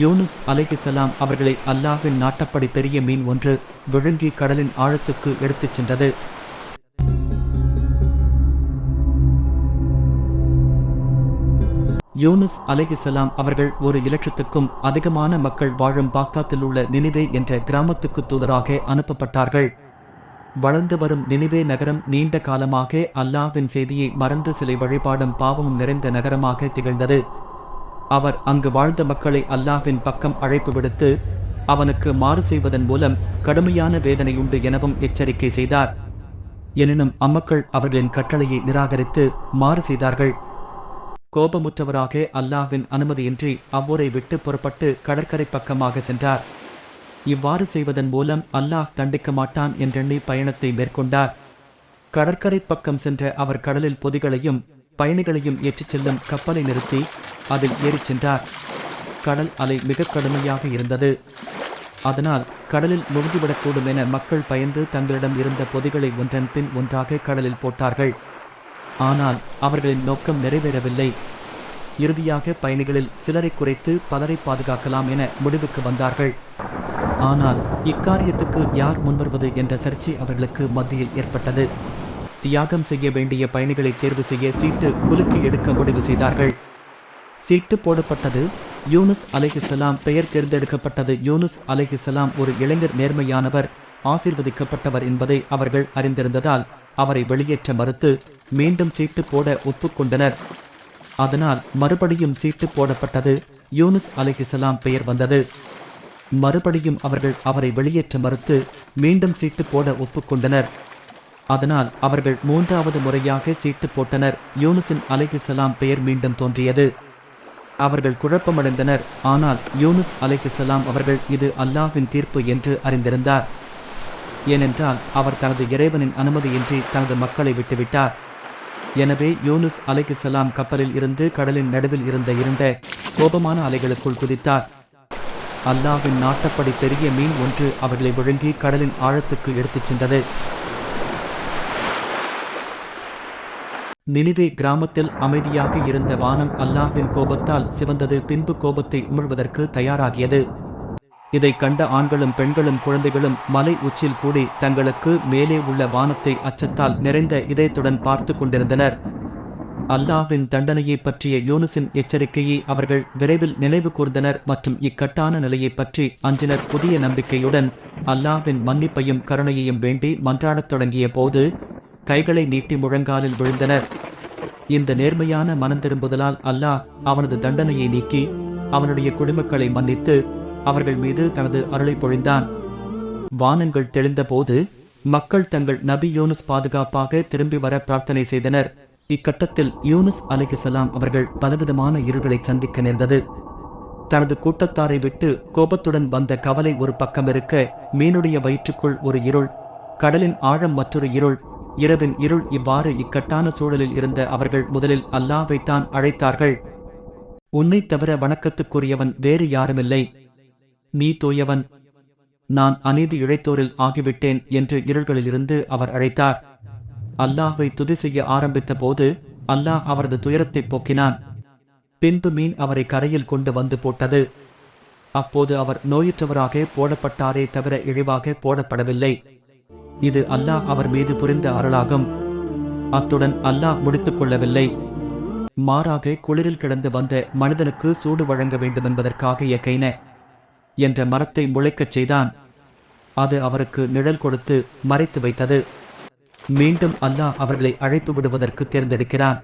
யூனுஸ் அலைஹிசலாம் அவர்களை அல்லாஹின் நாட்டப்படி பெரிய மீன் ஒன்று விழுங்கி கடலின் ஆழத்துக்கு எடுத்துச் சென்றது. யூனுஸ் அலைஹிசலாம் அவர்கள் ஒரு இலட்சத்துக்கும் அதிகமான மக்கள் வாழும் பாக்தாத்தில் உள்ள நினிவே என்ற கிராமத்துக்கு தூதராக அனுப்பப்பட்டார்கள். வளர்ந்து வரும் நினைவே நகரம் நீண்ட காலமாக அல்லாஹின் செய்தியை மறந்து சிலை வழிபாடும் பாவமும் நிறைந்த நகரமாக திகழ்ந்தது. அவர் அங்கு வாழ்ந்த மக்களை அல்லாஹ்வின் பக்கம் அழைப்பு விடுத்து அவனுக்கு மாறு செய்வதன் மூலம் கடுமையான வேதனை உண்டு எனவும் எச்சரிக்கை செய்தார். எனினும் அம்மக்கள் அவர்களின் கட்டளையை நிராகரித்து மாறு செய்தார்கள். கோபமுற்றவராக அல்லாஹ்வின் அனுமதியின்றி அவ்வூரை விட்டு புறப்பட்டு கடற்கரை பக்கமாக சென்றார். இவ்வாறு செய்வதன் மூலம் அல்லாஹ் தண்டிக்க மாட்டான் என்றெண்ணி பயணத்தை மேற்கொண்டார். கடற்கரை பக்கம் சென்ற அவர் கடலில் பொதிகளையும் பயணிகளையும் ஏற்றிச் செல்லும் கப்பலை நிறுத்தி அதில் ஏறிச் சென்றார். கடல் அலை மிக கடுமையாக இருந்தது. அதனால் கடலில் முழுகிவிடக்கூடும் என மக்கள் பயந்து தங்களிடம் இருந்த பொதிகளை ஒன்றன் பின் ஒன்றாக கடலில் போட்டார்கள். ஆனால் அவர்களின் நோக்கம் நிறைவேறவில்லை. இறுதியாக பயணிகளில் சிலரை குறைத்து பலரை பாதுகாக்கலாம் என முடிவுக்கு வந்தார்கள். ஆனால் இக்காரியத்துக்கு யார் முன்வருவது என்ற சர்ச்சை அவர்களுக்கு மத்தியில் ஏற்பட்டது. தியாகம் செய்ய வேண்டிய பயணிகளை தேர்வு செய்ய சீட்டு குலுக்கி எடுக்க முடிவு செய்தார்கள். சீட்டு போடப்பட்டது. யூனுஸ் அலைஹிசலாம் பெயர் தேர்ந்தெடுக்கப்பட்டது. யூனுஸ் அலைஹிசலாம் ஒரு இளைஞர் நேர்மையானவர் ஆசீர்வதிக்கப்பட்டவர் என்பதை அவர்கள் அறிந்திருந்ததால் அவரை வெளியேற்ற மறுத்து மீண்டும் சீட்டு போட ஒப்புக்கொண்டனர். அதனால் மறுபடியும் சீட்டு போடப்பட்டது. யூனுஸ் அலைஹிஸ்ஸலாம் பெயர் வந்தது. மறுபடியும் அவர்கள் அவரை வெளியேற்ற மறுத்து மீண்டும் சீட்டு போட ஒப்புக்கொண்டனர். அதனால் அவர்கள் மூன்றாவது முறையாக சீட்டு போட்டனர். யூனுசின் அலைஹிஸ்ஸலாம் பெயர் மீண்டும் தோன்றியது. அவர்கள் குழப்பமடைந்தனர். ஆனால் யூனுஸ் அலைஹிசலாம் அவர்கள் இது அல்லாஹ்வின் தீர்ப்பு என்று அறிந்திருந்தார். ஏனென்றால் அவர் தனது இறைவனின் அனுமதியின்றி தனது மக்களை விட்டுவிட்டார். எனவே யூனுஸ் அலைஹிசலாம் கப்பலில் இருந்து கடலின் நடுவில் இருந்த இருண்ட கோபமான அலைகளுக்குள் குதித்தார். அல்லாஹ்வின் நாட்டப்படி பெரிய மீன் ஒன்று அவர்களை விழுங்கி கடலின் ஆழத்துக்கு எடுத்துச் சென்றது. நினிவே கிராமத்தில் அமைதியாக இருந்த வானம் அல்லாஹ்வின் கோபத்தால் சிவந்தது பின்பு கோபத்தை உமிழ்வதற்கு தயாராகியது. இதை கண்ட ஆண்களும் பெண்களும் குழந்தைகளும் மலை உச்சில் கூடி தங்களுக்கு மேலே உள்ள வானத்தை அச்சத்தால் நிறைந்த இதயத்துடன் பார்த்து கொண்டிருந்தனர். அல்லாஹ்வின் தண்டனையை பற்றிய யூனுசின் எச்சரிக்கையை அவர்கள் விரைவில் நினைவு கூர்ந்தனர் மற்றும் இக்கட்டான நிலையை பற்றி அஞ்சினர் புதிய நம்பிக்கையுடன். அல்லாஹ்வின் மன்னிப்பையும் கருணையையும் வேண்டி மன்றாடத் தொடங்கிய போது கைகளை நீட்டி முழங்காலில் விழுந்தனர். இந்த நேர்மையான மனம் திரும்புதலால் அல்லாஹ் அவனது தண்டனையை நீக்கி அவனுடைய குடிமக்களை மன்னித்து அவர்கள் மீது தனது அருளை பொழிந்தான். வானங்கள் தெளிந்தபோது மக்கள் தங்கள் நபி யூனுஸ் பாதுகாப்பாக திரும்பி வர பிரார்த்தனை செய்தனர். இக்கட்டத்தில் யூனுஸ் அலிகசலாம் அவர்கள் பலவிதமான இருள்களை சந்திக்க நேர்ந்தது. தனது கூட்டத்தாரை விட்டு கோபத்துடன் வந்த கவலை ஒரு பக்கம் இருக்க மீனுடைய வயிற்றுக்குள் ஒரு இருள் கடலின் ஆழம் மற்றொரு இருள் இரவின் இருள் இவ்வாறு இக்கட்டான சூழலில் இருந்த அவர்கள் முதலில் அல்லாவைத்தான் அழைத்தார்கள். உன்னை தவிர வணக்கத்துக்குரியவன் வேறு யாருமில்லை. நீ தூயவன். நான் அநீதி இழைத்தோரில் ஆகிவிட்டேன் என்று இருள்களிலிருந்து அவர் அழைத்தார். அல்லாஹை துதி செய்ய ஆரம்பித்த போது அல்லாஹ் அவரது துயரத்தை போக்கினான். பின்பு மீன் அவரை கரையில் கொண்டு வந்து போட்டது. அப்போது அவர் நோயுற்றவராக போடப்பட்டாரே தவிர இழிவாக போடப்படவில்லை. இது அல்லாஹ் அவர் மீது புரிந்த அருளாகும். அத்துடன் அல்லாஹ் முடித்துக் கொள்ளவில்லை. மாறாக குளிரில் கிடந்து வந்த மனிதனுக்கு சூடு வழங்க வேண்டும் என்பதற்காக இயக்கைன. என்ற மரத்தை முளைக்கச் செய்தான். அது அவருக்கு நிழல் கொடுத்து மறைத்து வைத்தது. மீண்டும் அல்லாஹ் அவர்களை அழைப்பு விடுவதற்கு தேர்ந்தெடுக்கிறான்.